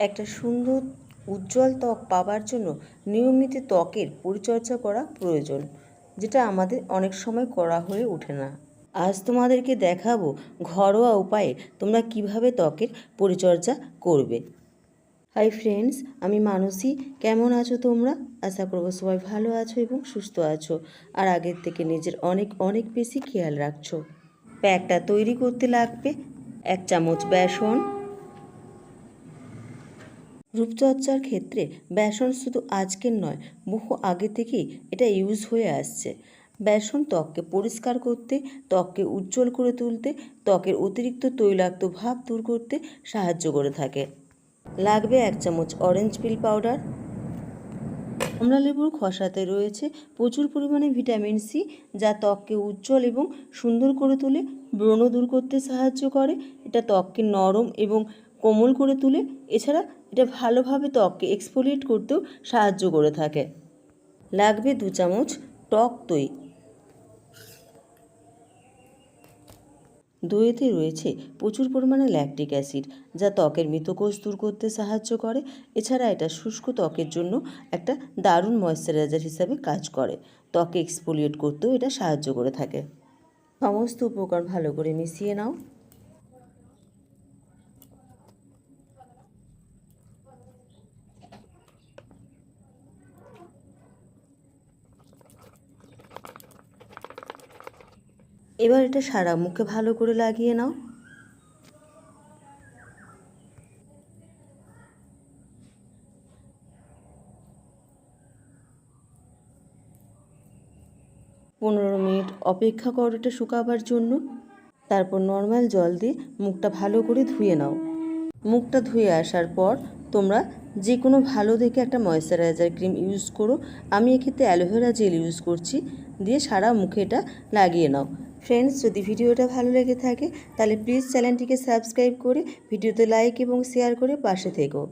একটা সুন্দর উজ্জ্বল ত্বক পাওয়ার জন্য নিয়মিত ত্বকের পরিচর্যা করা প্রয়োজন, যেটা আমাদের অনেক সময় করা হয়ে ওঠে না। আজ তোমাদেরকে দেখাবো ঘরোয়া উপায়ে তোমরা কীভাবে ত্বকের পরিচর্যা করবে। হাই ফ্রেন্ডস, আমি মানসী। কেমন আছো তোমরা? আশা করব সবাই ভালো আছো এবং সুস্থ আছো। আর আগের থেকে নিজের অনেক অনেক বেশি খেয়াল রাখছো। প্যাকটা তৈরি করতে লাগবে এক চামচ বেসন রূপচর্চার ক্ষেত্রে বেসন শুধু আজকের নয়, বহু আগে থেকেই এটা ইউজ হয়ে আসছে। বেসন ত্বককে পরিষ্কার করতে, ত্বককে উজ্জ্বল করে তুলতে, ত্বকের অতিরিক্ত তৈলাক্ত ভাব দূর করতে সাহায্য করে থাকে। লাগবে এক চামচ অরেঞ্জ পিল পাউডার কমলা লেবুর খসাতে রয়েছে প্রচুর পরিমাণে ভিটামিন সি যা ত্বককে উজ্জ্বল এবং সুন্দর করে তুলে ব্রণ দূর করতে সাহায্য করে। এটা ত্বককে নরম এবং কোমল করে তুলে, এছাড়া এটা ভালোভাবে ত্বককে এক্সফোলিয়েট করতেও সাহায্য করে থাকে। লাগবে দু চামচ টক দই। দইতে রয়েছে প্রচুর পরিমাণে ল্যাকটিক অ্যাসিড যা ত্বকের মৃতকোষ দূর করতে সাহায্য করে। এছাড়া এটা শুষ্ক ত্বকের জন্য একটা দারুণ ময়শ্চারাইজার হিসাবে কাজ করে। ত্বকে এক্সফোলিয়েট করতেও এটা সাহায্য করে থাকে। সমস্ত উপকরণ ভালো করে মিশিয়ে নাও। এবার এটা সারা, মুখে ভালো করে লাগিয়ে নাও। পনেরো মিনিট অপেক্ষা করো এটা শুকাবার জন্য। তারপর নর্মাল জল দিয়ে মুখটা ভালো করে ধুয়ে নাও। মুখটা ধুয়ে আসার পর তোমরা যে কোনো ভালো দেখে একটা ময়শ্চারাইজার ক্রিম ইউজ করো। আমি এক্ষেত্রে অ্যালোভেরা জেল ইউজ করছি। দিয়ে সারা মুখে এটা লাগিয়ে নাও। ফ্রেন্ডস যদি ভিডিওটা ভালো লেগে থাকে, তাহলে প্লিজ চ্যানেলটিকে সাবস্ক্রাইব করে, ভিডিওতে লাইক এবং শেয়ার করে পাশে থেকো।